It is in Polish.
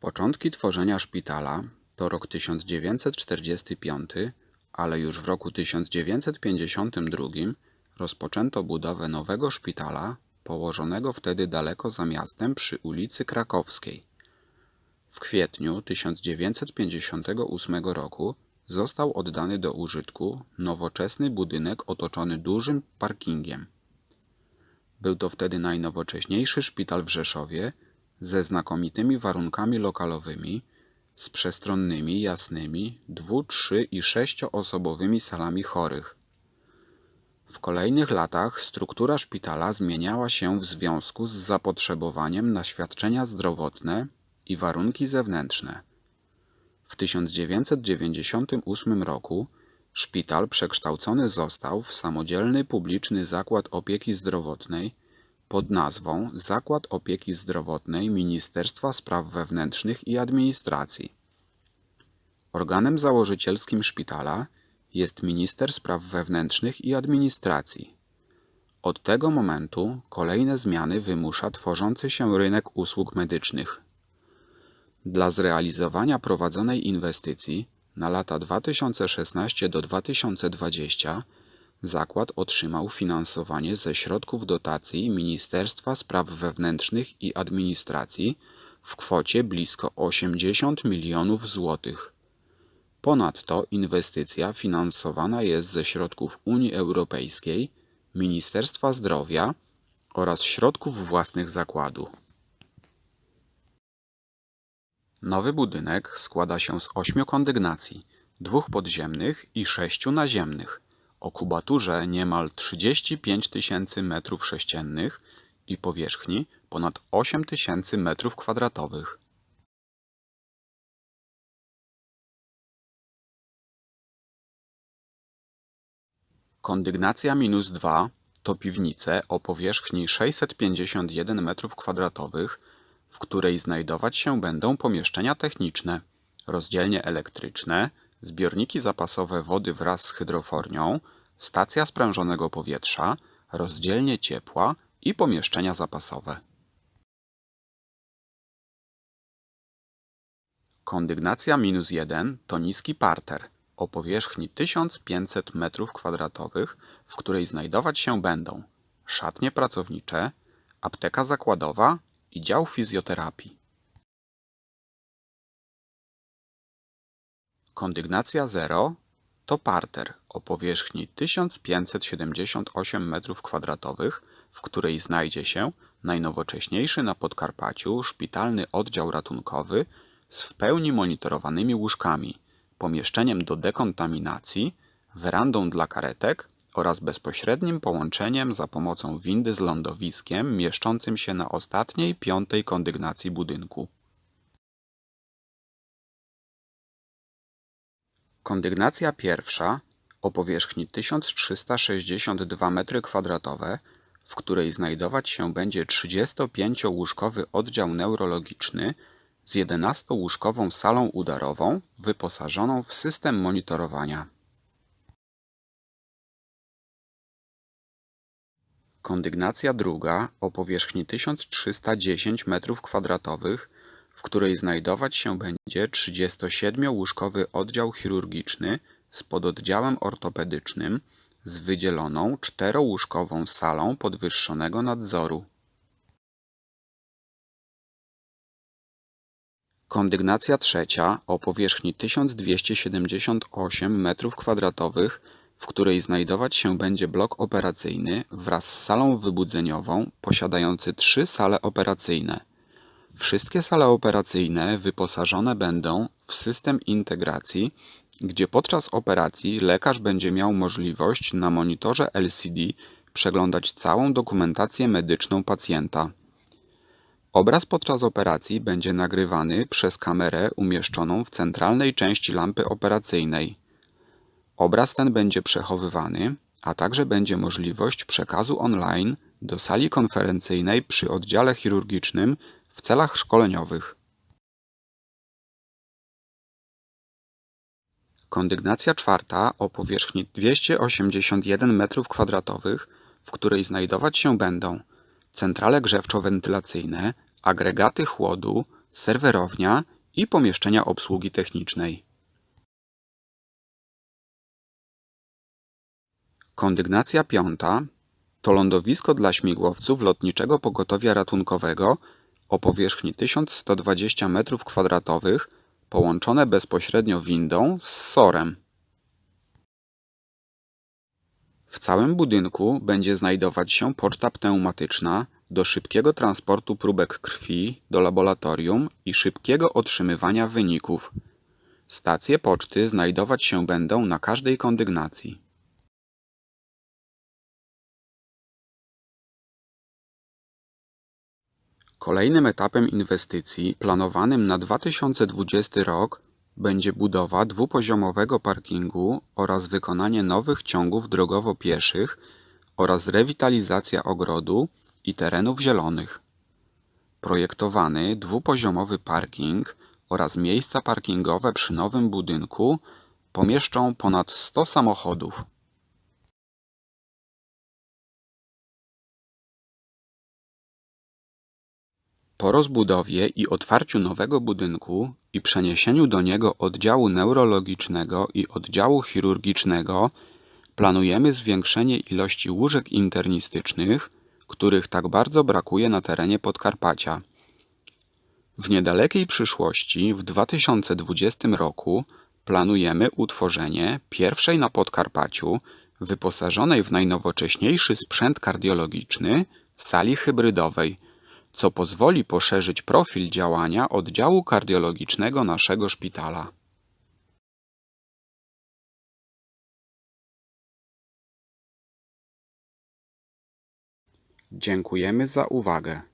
Początki tworzenia szpitala to rok 1945, ale już w roku 1952 rozpoczęto budowę nowego szpitala położonego wtedy daleko za miastem przy ulicy Krakowskiej. W kwietniu 1958 roku został oddany do użytku nowoczesny budynek otoczony dużym parkingiem. Był to wtedy najnowocześniejszy szpital w Rzeszowie ze znakomitymi warunkami lokalowymi, z przestronnymi, jasnymi, dwu-, trzy- i sześcioosobowymi salami chorych. W kolejnych latach struktura szpitala zmieniała się w związku z zapotrzebowaniem na świadczenia zdrowotne i warunki zewnętrzne. W 1998 roku szpital przekształcony został w samodzielny publiczny zakład opieki zdrowotnej pod nazwą Zakład Opieki Zdrowotnej Ministerstwa Spraw Wewnętrznych i Administracji. Organem założycielskim szpitala jest Minister Spraw Wewnętrznych i Administracji. Od tego momentu kolejne zmiany wymusza tworzący się rynek usług medycznych. Dla zrealizowania prowadzonej inwestycji na lata 2016 do 2020 zakład otrzymał finansowanie ze środków dotacji Ministerstwa Spraw Wewnętrznych i Administracji w kwocie blisko 80 milionów złotych. Ponadto inwestycja finansowana jest ze środków Unii Europejskiej, Ministerstwa Zdrowia oraz środków własnych zakładu. Nowy budynek składa się z ośmiu kondygnacji, dwóch podziemnych i sześciu naziemnych, o kubaturze niemal 35 tysięcy metrów sześciennych i powierzchni ponad 8 tysięcy metrów kwadratowych. Kondygnacja minus 2 to piwnice o powierzchni 651 m2, w której znajdować się będą pomieszczenia techniczne, rozdzielnie elektryczne, zbiorniki zapasowe wody wraz z hydrofornią, stacja sprężonego powietrza, rozdzielnie ciepła i pomieszczenia zapasowe. Kondygnacja minus 1 to niski parter o powierzchni 1500 m2, w której znajdować się będą szatnie pracownicze, apteka zakładowa i dział fizjoterapii. Kondygnacja 0 to parter o powierzchni 1578 m2, w której znajdzie się najnowocześniejszy na Podkarpaciu szpitalny oddział ratunkowy z w pełni monitorowanymi łóżkami, pomieszczeniem do dekontaminacji, werandą dla karetek oraz bezpośrednim połączeniem za pomocą windy z lądowiskiem mieszczącym się na ostatniej piątej kondygnacji budynku. Kondygnacja pierwsza o powierzchni 1362 m2, w której znajdować się będzie 35-łóżkowy oddział neurologiczny z 11-łóżkową salą udarową wyposażoną w system monitorowania. Kondygnacja druga o powierzchni 1310 m2, w której znajdować się będzie 37-łóżkowy oddział chirurgiczny z pododdziałem ortopedycznym z wydzieloną czterołóżkową salą podwyższonego nadzoru. Kondygnacja trzecia o powierzchni 1278 m2, w której znajdować się będzie blok operacyjny wraz z salą wybudzeniową posiadający trzy sale operacyjne. Wszystkie sale operacyjne wyposażone będą w system integracji, gdzie podczas operacji lekarz będzie miał możliwość na monitorze LCD przeglądać całą dokumentację medyczną pacjenta. Obraz podczas operacji będzie nagrywany przez kamerę umieszczoną w centralnej części lampy operacyjnej. Obraz ten będzie przechowywany, a także będzie możliwość przekazu online do sali konferencyjnej przy oddziale chirurgicznym w celach szkoleniowych. Kondygnacja czwarta o powierzchni 281 m2, w której znajdować się będą centrale grzewczo-wentylacyjne, agregaty chłodu, serwerownia i pomieszczenia obsługi technicznej. Kondygnacja piąta to lądowisko dla śmigłowców Lotniczego Pogotowia Ratunkowego o powierzchni 1120 m2 połączone bezpośrednio windą z SOR-em. W całym budynku będzie znajdować się poczta pneumatyczna do szybkiego transportu próbek krwi do laboratorium i szybkiego otrzymywania wyników. Stacje poczty znajdować się będą na każdej kondygnacji. Kolejnym etapem inwestycji planowanym na 2020 rok będzie budowa dwupoziomowego parkingu oraz wykonanie nowych ciągów drogowo-pieszych oraz rewitalizacja ogrodu i terenów zielonych. Projektowany dwupoziomowy parking oraz miejsca parkingowe przy nowym budynku pomieszczą ponad 100 samochodów. Po rozbudowie i otwarciu nowego budynku i przeniesieniu do niego oddziału neurologicznego i oddziału chirurgicznego planujemy zwiększenie ilości łóżek internistycznych, których tak bardzo brakuje na terenie Podkarpacia. W niedalekiej przyszłości, w 2020 roku, planujemy utworzenie pierwszej na Podkarpaciu, wyposażonej w najnowocześniejszy sprzęt kardiologiczny, sali hybrydowej – co pozwoli poszerzyć profil działania oddziału kardiologicznego naszego szpitala. Dziękujemy za uwagę.